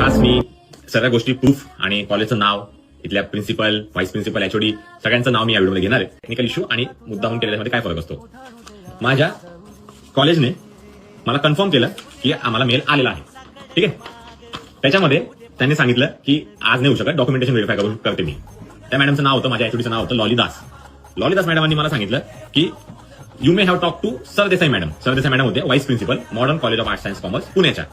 खास मी सगळ्या गोष्टी प्रूफ आणि कॉलेजचं नाव इथल्या प्रिन्सिपल व्हाईस प्रिन्सिपल एचओडी सगळ्यांचं नाव मी या व्हिडिओमध्ये घेणार आहे. टेक्निकल इश्यू आणि मुद्दाहून केल्यामध्ये काय फरक असतो. माझ्या कॉलेजने मला कन्फर्म केलं की आम्हाला मेल आलेला आहे. ठीक आहे? त्याच्यामध्ये त्यांनी सांगितलं की आज नाही होऊ शकत डॉक्युमेंटेशन व्हेरीफाय करून करते मी. त्या मॅडमचं नाव होतं माझ्या एचओडीचं नाव होतं लॉली दास. लॉली दास मॅडमांनी मला सांगितलं की you may have talk to Sardesai madam Sardesai madam होते vice principal modern college of arts science commerce पुण्याच्या.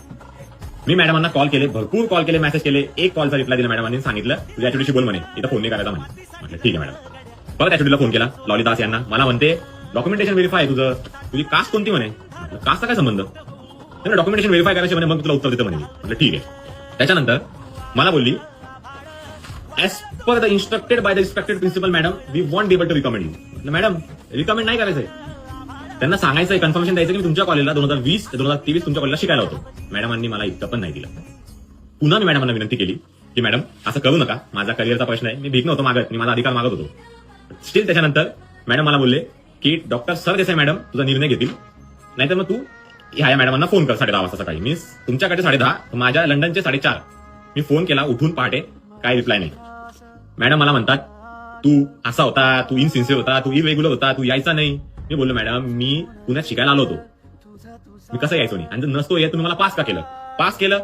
मी मॅडमांना कॉल केले भरपूर कॉल केले मेसेज केले. एक कॉलचा रिप्लाय दिला मॅडमांनी सांगितलं तुझ्या एचओडीशी बोल म्हणे इथं फोन नाही करायचा म्हणे. म्हटलं ठीक आहे मॅडम. परत एचओडीला फोन केला लॉली दास यांना. मला म्हणते डॉक्युमेंटेशन व्हेरीफाय आहे तुझं. तुझी कास्ट कोणती म्हणे? म्हटलं कास्टचा काय संबंध? डॉक्युमेंटेशन व्हेरीफाय करायचे म्हणे मग तुला उत्तर देतं म्हणे म्हटलं ठीक आहे. त्याच्यानंतर मला बोलली as per the instructed by the respected principal madam we want able to recommend you madam recommend नाही करायचंय. त्यांना सांगायचं कन्फर्मेशन द्यायचं की मी तुमच्या कॉलेजला दोन हजार वीस ते दोन हजार तेवीस तुमच्या कॉलेजला शिकायला होतो. मॅडमांनी मला इतकं पण नाही दिलं. पुन्हा मी मॅडमांना विनंती केली की मॅडम असं करू नका माझा करिअरचा प्रश्न आहे मी भीक नव्हतो मागत मी माझा अधिकार मागत होतो. स्टील त्याच्यानंतर मॅडम मला बोलले की डॉक्टर सर देसाई मॅडम तुझा निर्णय घेतील. नाहीतर मग तू ह्या या मॅडमांना फोन कर साडे दहा वाजता सकाळी. मी तुमच्याकडे साडे दहा माझ्या लंडनचे साडेचार. मी फोन केला उठून पहाटे काय रिप्लाय नाही. मॅडम मला म्हणतात तू असा होता तू इनसिन्सिअर होता तू इरेग्युलर होता तू यायचा नाही. मी बोललो मॅडम मी पुण्यात शिकायला आलो होतो. मी कसं यायचो नाही? आणि जर नसतो या तुम्ही मला पास का केलं? पास केलं.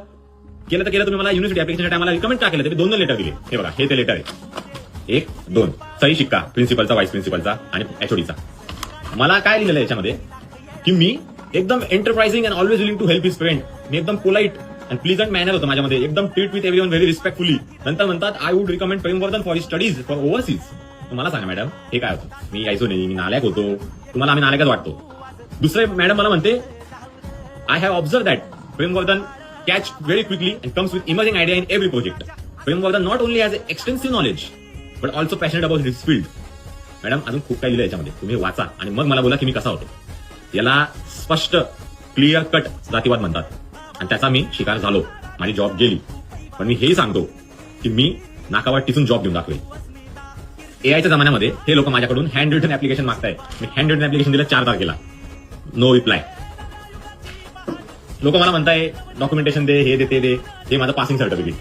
केलं तर केलं तुम्ही मला युनिव्हर्सिटी ऍप्लिकेशन टायमाला रिकमेंड का केलं? ते दोन दोन लेटर दिले. हे बघा हे ते लेटर आहे. एक दोन सही शिक्का प्रिन्सिपलचा व्हाईस प्रिन्सिपलचा आणि एचओडीचा मला काय लिहिलेलं याच्यामध्ये? की मी एकदम enterprising and always willing to help his friend मी एकदम पोलाईट अँड प्लीजंट मॅनर होतं माझ्यामध्ये. एकदम treat with every very respectfully नंतर म्हणतात I would recommend Premvardhan for his studies for overseas तुम्हाला सांगा मॅडम. हे काय होतं? मी यायचो नाही मी नालायक होतो. तुम्हाला आम्ही नालायकच वाटतो. दुसरे मॅडम मला म्हणते I have observe that Premvardhan catch very quickly and comes with emerging idea in every project Premvardhan not only has extensive knowledge but also passionate about his field madam अजून खूप काही लिहिलं याच्यामध्ये. तुम्ही वाचा. आणि मग मला बोला की मी कसा होतो. याला स्पष्ट क्लिअर कट जातीवाद म्हणतात. आणि त्याचा मी शिकार झालो. माझी जॉब गेली. पण मी हेही सांगतो की मी नाकावर टिचून जॉब घेऊन दाखवेल. एआयच्या जमान्यामध्ये हे लोक माझ्याकडून हँड रिटन ऍप्लिकेशन मागताय मी हँड रिटन ऍप्लिकेशन दिलं चार तारखेला नो रिप्लाय लोक मला म्हणताय डॉक्युमेंटेशन दे हे दे ते दे. हे माझं passing certificate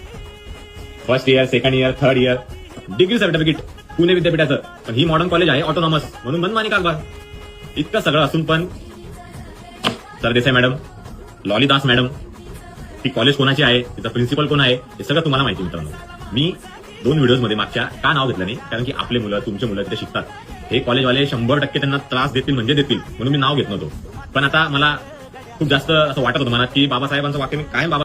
first year second year third year degree certificate Pune विद्यापीठाचं. पण ही मॉडर्न कॉलेज आहे ऑटोनॉमस म्हणून मनमानी कारभार इतकं सगळं असून पण. सरदेसाई मॅडम लॉलिदास मॅडम ती कॉलेज कोणाची आहे? तिचा प्रिन्सिपल कोण आहे? हे सगळं तुम्हाला माहिती मित्रांनो. मी दोन व्हिडिओजमध्ये मागच्या का नाव घेतलं नाही? कारण की आपले मुलं तुमचे मुलं तिथे शिकतात. हे कॉलेजवाले शंभर टक्के त्यांना त्रास देतील म्हणजे देतील म्हणून मी नाव घेत नव्हतो. पण आता मला खूप जास्त असं वाटत होतं मला की बाबासाहेबांचं वाक्य मी कायम बाबा